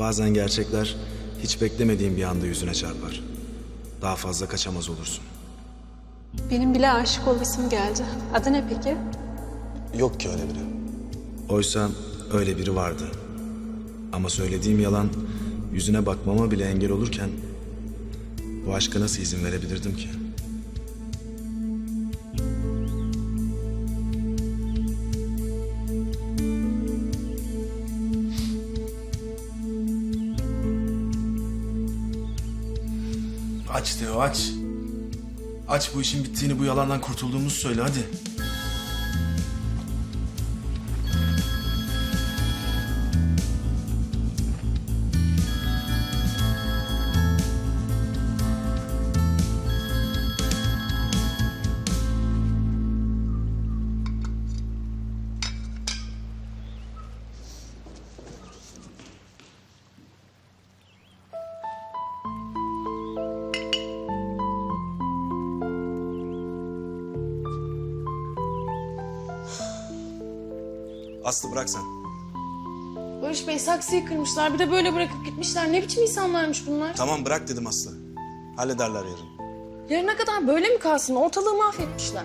Bazen gerçekler hiç beklemediğin bir anda yüzüne çarpar. Daha fazla kaçamaz olursun. Benim bile aşık olasım geldi. Adı ne peki? Yok ki öyle biri. Oysa öyle biri vardı. Ama söylediğim yalan yüzüne bakmama bile engel olurken bu aşka nasıl izin verebilirdim ki? Aç. Aç bu işin bittiğini bu yalandan kurtulduğumuzu söyle hadi. Saksıyı kırmışlar. Bir de böyle bırakıp gitmişler. Ne biçim insanlarmış bunlar? Tamam bırak dedim Aslı. Hallederler yarın. Yarına kadar böyle mi kalsın? Ortalığı mahvetmişler.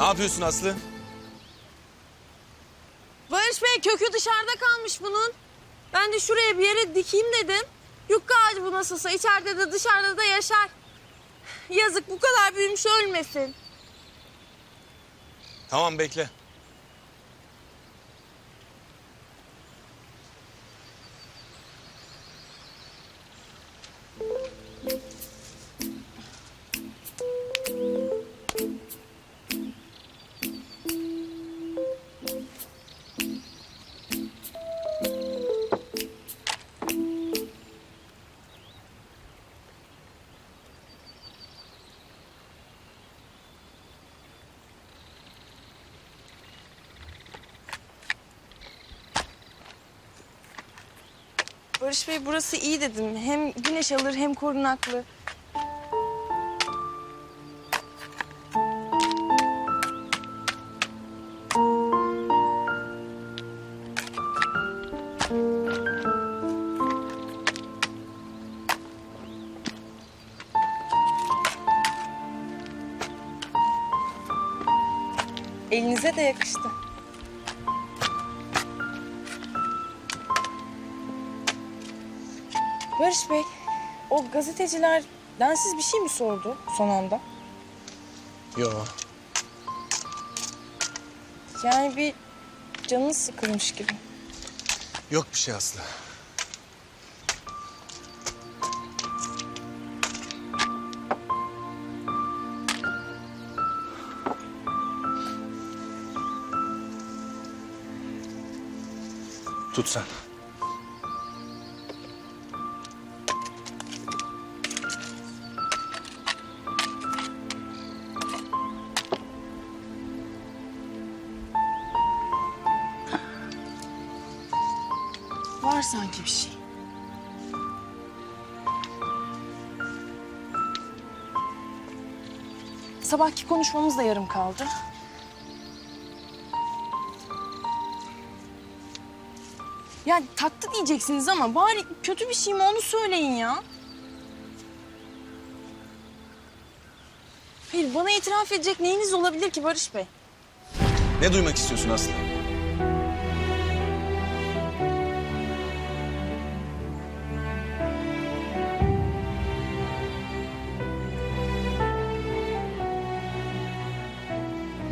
Ne yapıyorsun Aslı? Barış Bey kökü dışarıda kalmış bunun. Ben de şuraya bir yere dikeyim dedim. Yukka ağacı bu nasılsa içeride de dışarıda da yaşar. Yazık bu kadar büyümüş ölmesin. Tamam bekle. Barış Bey burası iyi dedim. Hem güneş alır hem korunaklı. Elinize de yakıştı. Barış Bey, o gazeteciler densiz bir şey mi sordu son anda? Yo. Yani bir canınız sıkılmış gibi. Yok bir şey Aslı. Tut sen. Var sanki bir şey. sabahki konuşmamız da yarım kaldı. Ya taktı diyeceksiniz ama bari kötü bir şey mi onu söyleyin ya. Hayır bana itiraf edecek neyiniz olabilir ki Barış Bey? Ne duymak istiyorsun Aslı?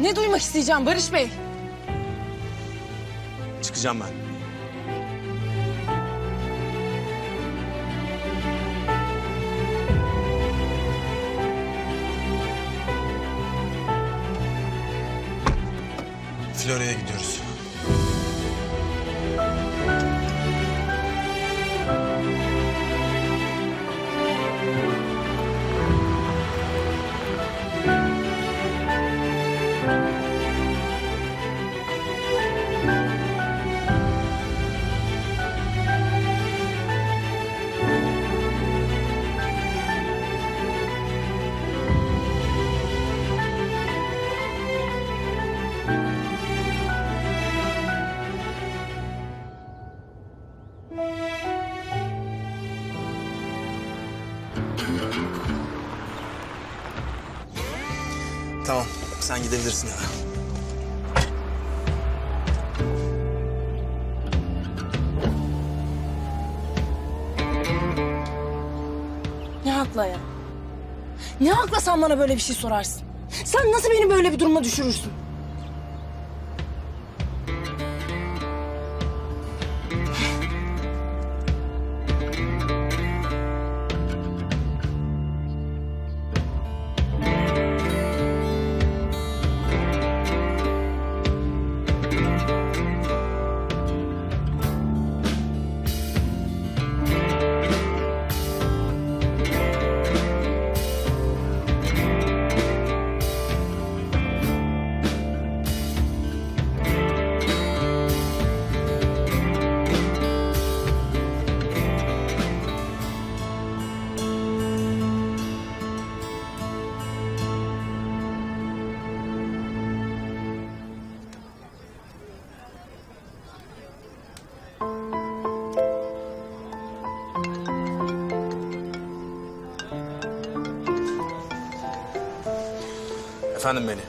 Ne duymak isteyeceğim Barış Bey? Çıkacağım ben. Florya'ya gidiyoruz. Sen gidebilirsin eve. Ne hakla ya? Ne hakla sen bana böyle bir şey sorarsın? Sen nasıl beni böyle bir duruma düşürürsün? Efendim beni.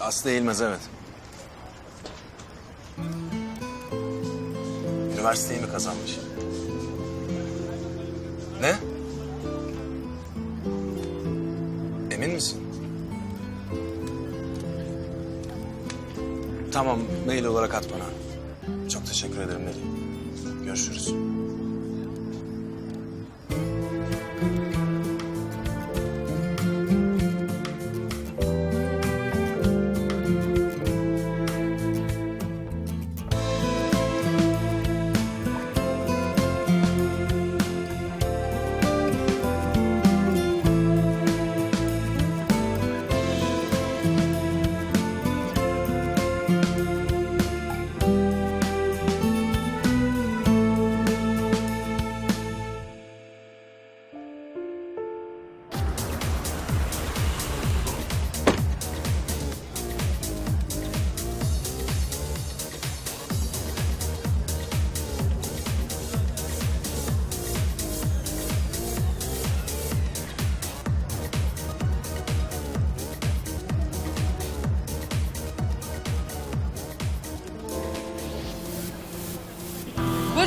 Aslı Eğilmez evet. Üniversiteyi mi kazanmış? Ne? Emin misin? Tamam, mail olarak at bana. Çok teşekkür ederim Melih. Görüşürüz.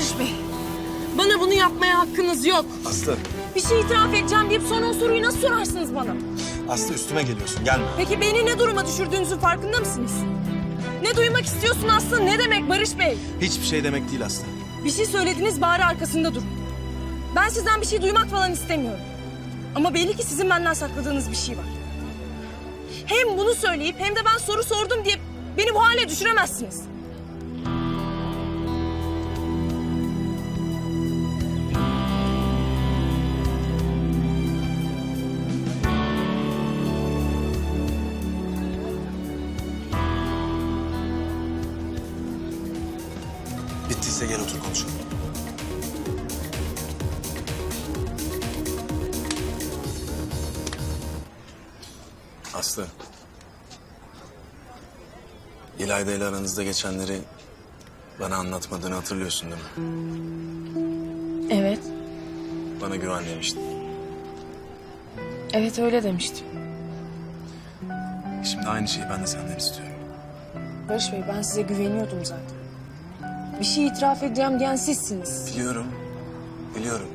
Barış Bey, bana bunu yapmaya hakkınız yok. Aslı, Bir şey itiraf edeceğim deyip sonra o soruyu nasıl sorarsınız bana? Aslı üstüme geliyorsun. Gelme. Peki beni ne duruma düşürdüğünüzün farkında mısınız? Ne duymak istiyorsun Aslı? Ne demek Barış Bey? Hiçbir şey demek değil Aslı. Bir şey söylediniz bari arkasında durun. Ben sizden bir şey duymak falan istemiyorum. Ama belli ki sizin benden sakladığınız bir şey var. Hem bunu söyleyip hem de ben soru sordum diye beni bu hale düşüremezsiniz. İlayda ile aranızda geçenleri bana anlatmadığını hatırlıyorsun değil mi? Evet. Bana güven demiştin. Evet öyle demiştim. Şimdi aynı şeyi ben de senden istiyorum. Barış Bey ben size güveniyordum zaten. Bir şey itiraf edeceğim diyen sizsiniz. Biliyorum. Biliyorum.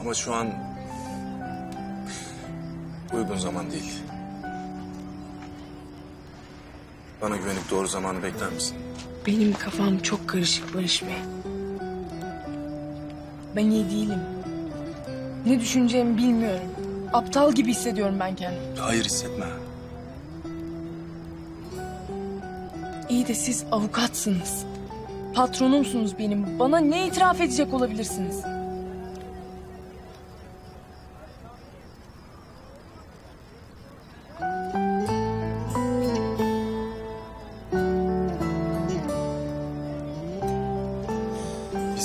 Ama şu an uygun zaman değil. Bana güvenip doğru zamanı bekler misin? Benim kafam çok karışık Barış Bey. Ben iyi değilim. Ne düşüneceğimi bilmiyorum. Aptal gibi hissediyorum ben kendimi. Hayır hissetme. İyi de siz avukatsınız. Patronumsunuz benim. Bana ne itiraf edecek olabilirsiniz?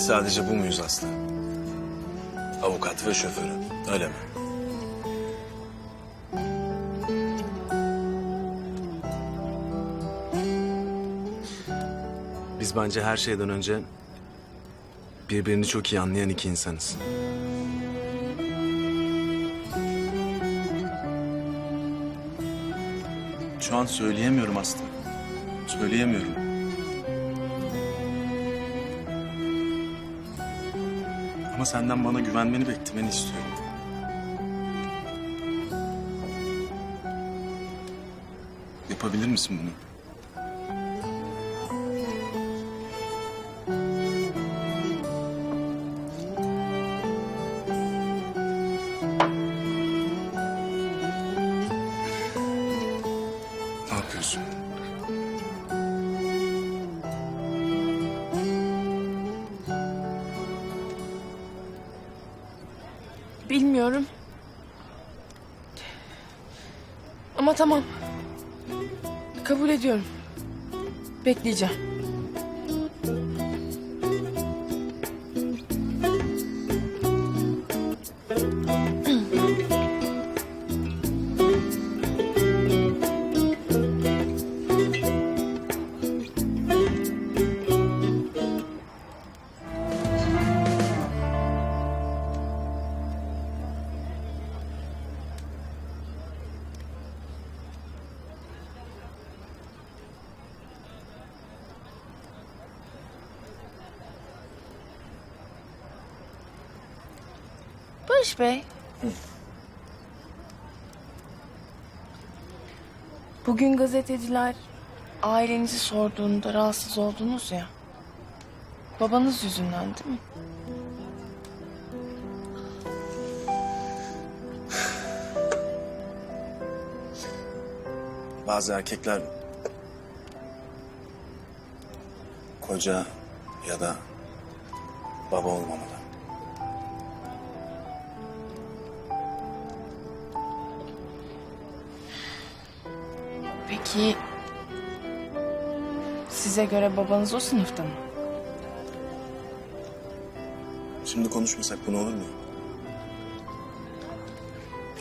Sadece bu muyuz Aslı? Avukat ve şoförü. Öyle mi? Biz bence her şeyden önce birbirini çok iyi anlayan iki insanız. Şu an söyleyemiyorum Aslı. Söyleyemiyorum. Ama senden bana güvenmeni beklemeni istiyorum. Yapabilir misin bunu? Bekleyeceğim. Barış Bey. Bugün gazeteciler ailenizi sorduğunda rahatsız oldunuz ya. Babanız yüzünden değil mi? Bazı erkekler koca ya da baba olmamalı. Peki size göre babanız o sınıfta mı? Şimdi konuşmasak bunu olur mu?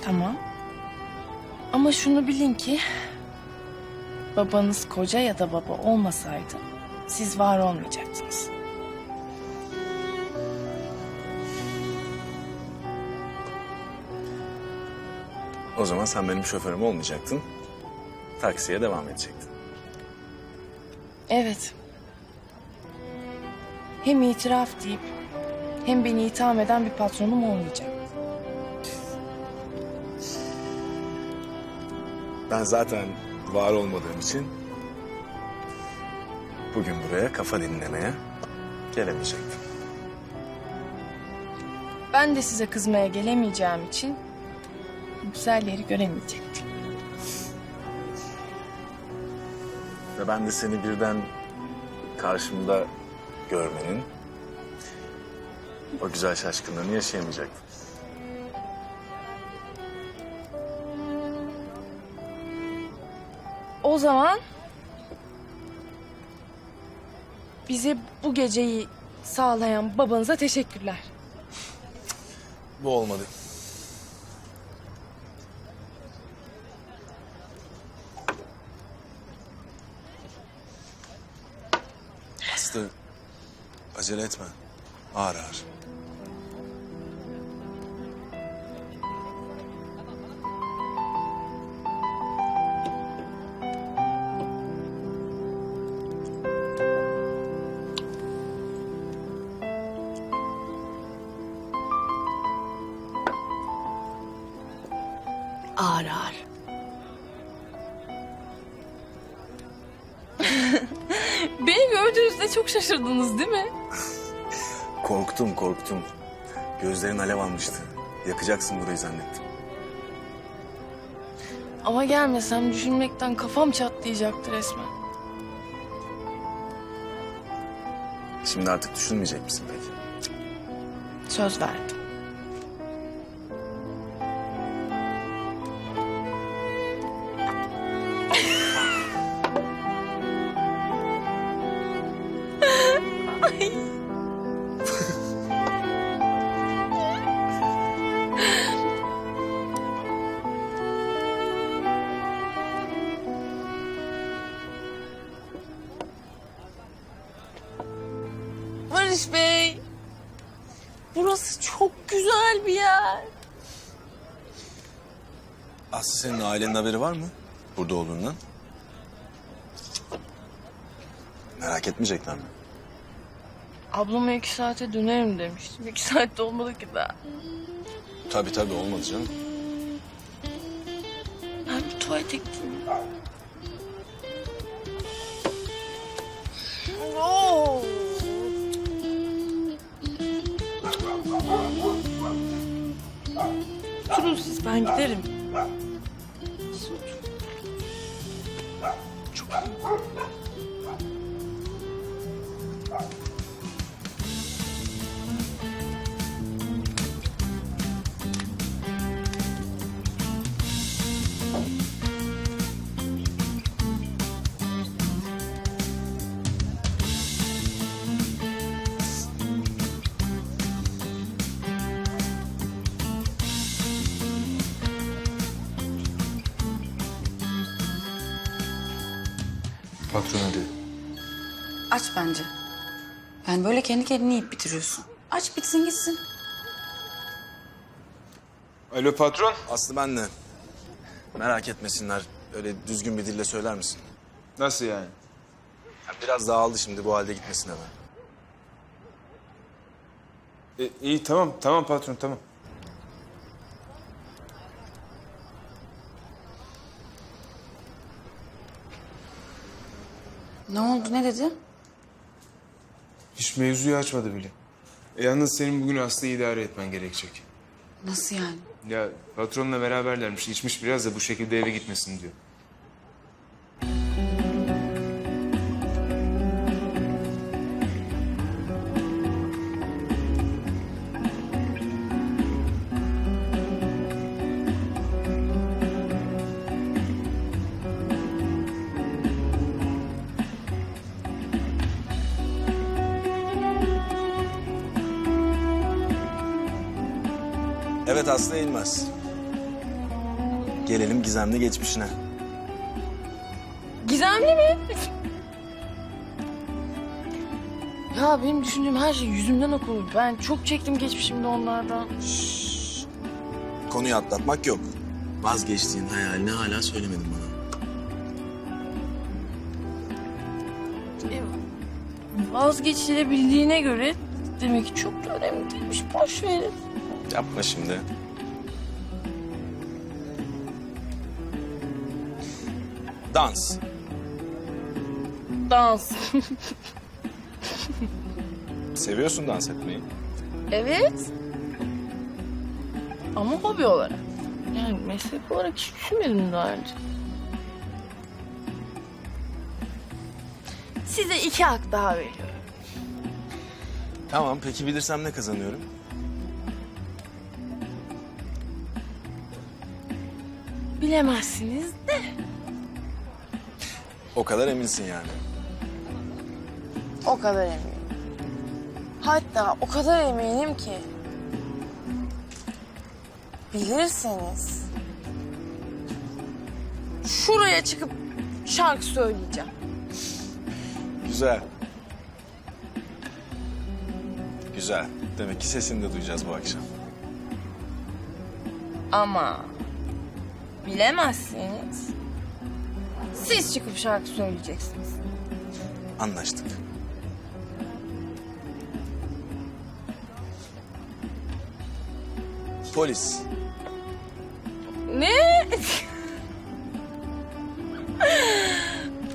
Tamam. Ama şunu bilin ki babanız koca ya da baba olmasaydı siz var olmayacaktınız. O zaman sen benim şoförüm olmayacaktın. Taksiye devam edecektin. Evet. Hem itiraf deyip hem beni itham eden bir patronum olmayacak. Ben zaten var olmadığım için bugün buraya kafa dinlemeye gelemeyecektim. Ben de size kızmaya gelemeyeceğim için güzel yeri göremeyecektim. Ve ben de seni birden karşımda görmenin o güzel şaşkınlığını yaşayamayacaktım. O zaman bize bu geceyi sağlayan babanıza teşekkürler. Bu olmadı. Aslı acele etme. Ağır ağır. Beni gördüğünüzde çok şaşırdınız değil mi? Korktum korktum. Gözlerin alev almıştı. Yakacaksın burayı zannettim. Ama gelmesem düşünmekten kafam çatlayacaktı resmen. Şimdi artık düşünmeyecek misin peki? Söz verdim. Senin ailenin haberi var mı? Burada olduğundan. Merak etmeyecekler mi? Ablama iki saate dönerim demiştim. İki saat de olmadı ki daha. Tabii tabii olmadı canım. Ben bir tuvalete gideyim. Oo. Oturun siz ben giderim. Patron hadi. Aç bence. Yani böyle kendi kendini yiyip bitiriyorsun. Aç bitsin gitsin. Alo patron. Aslı ben de. Merak etmesinler. Öyle düzgün bir dille söyler misin? Nasıl yani? Ya biraz dağıldı şimdi bu halde gitmesin hemen. E, iyi tamam tamam patron tamam. Ne oldu ne dedi? Hiç mevzuyu açmadı bile. E, yalnız senin bugün Aslı'yı idare etmen gerekecek. Nasıl yani? Ya patronla beraberlermiş. içmiş biraz da bu şekilde eve gitmesin diyor. Gelelim gizemli geçmişine. Gizemli mi? Ya benim düşündüğüm her şey yüzümden okunur. Ben çok çektim geçmişimde onlardan. Konuyu atlatmak yok. Vazgeçtiğin hayalini hala söylemedin bana. E, Vazgeçilebildiğine göre demek ki çok da önemli değilmiş. Boş verin. Yapma şimdi. Dans. Dans. Seviyorsun dans etmeyi. evet. Ama hobi olarak. Yani meslek olarak hiç düşünmedim daha önce. Size iki hak daha veriyorum. Tamam peki bilirsem ne kazanıyorum? Bilemezsiniz de. O kadar eminsin yani. O kadar eminim. Hatta o kadar eminim ki. Bilirseniz. Şuraya çıkıp şarkı söyleyeceğim. Güzel. Güzel. Demek ki sesini de duyacağız bu akşam. Ama bilemezseniz siz çıkıp şarkı söyleyeceksiniz. Anlaştık. Polis. Ne?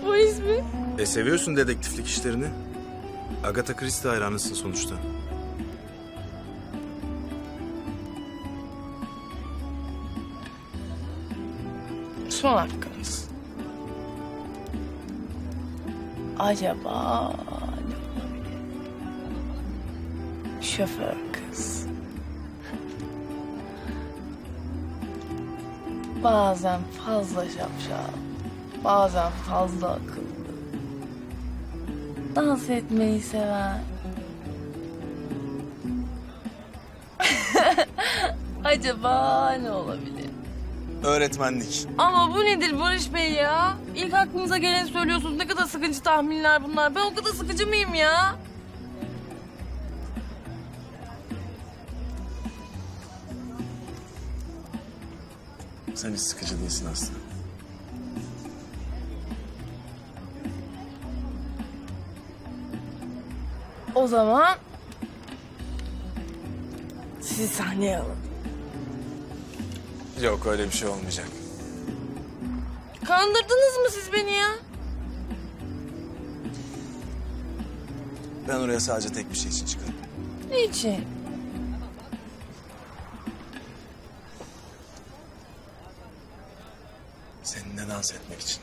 Polis mi? E seviyorsun dedektiflik işlerini. Agatha Christie hayranısın sonuçta. Son hakkınız. Acaba ne olabilir? Şoför kız. Bazen fazla şapşal, bazen fazla akıllı. Dans etmeyi seven. Acaba ne olabilir? Öğretmenlik. Ama bu nedir Barış Bey ya? İlk aklınıza geleni söylüyorsunuz. Ne kadar sıkıcı tahminler bunlar. Ben o kadar sıkıcı mıyım ya? Sen hiç sıkıcı değilsin Aslı. O zaman sizi sahneye alın. Yok öyle bir şey olmayacak. Kandırdınız mı siz beni ya? Ben oraya sadece tek bir şey için çıkarım. Niçin? Seninle dans etmek için.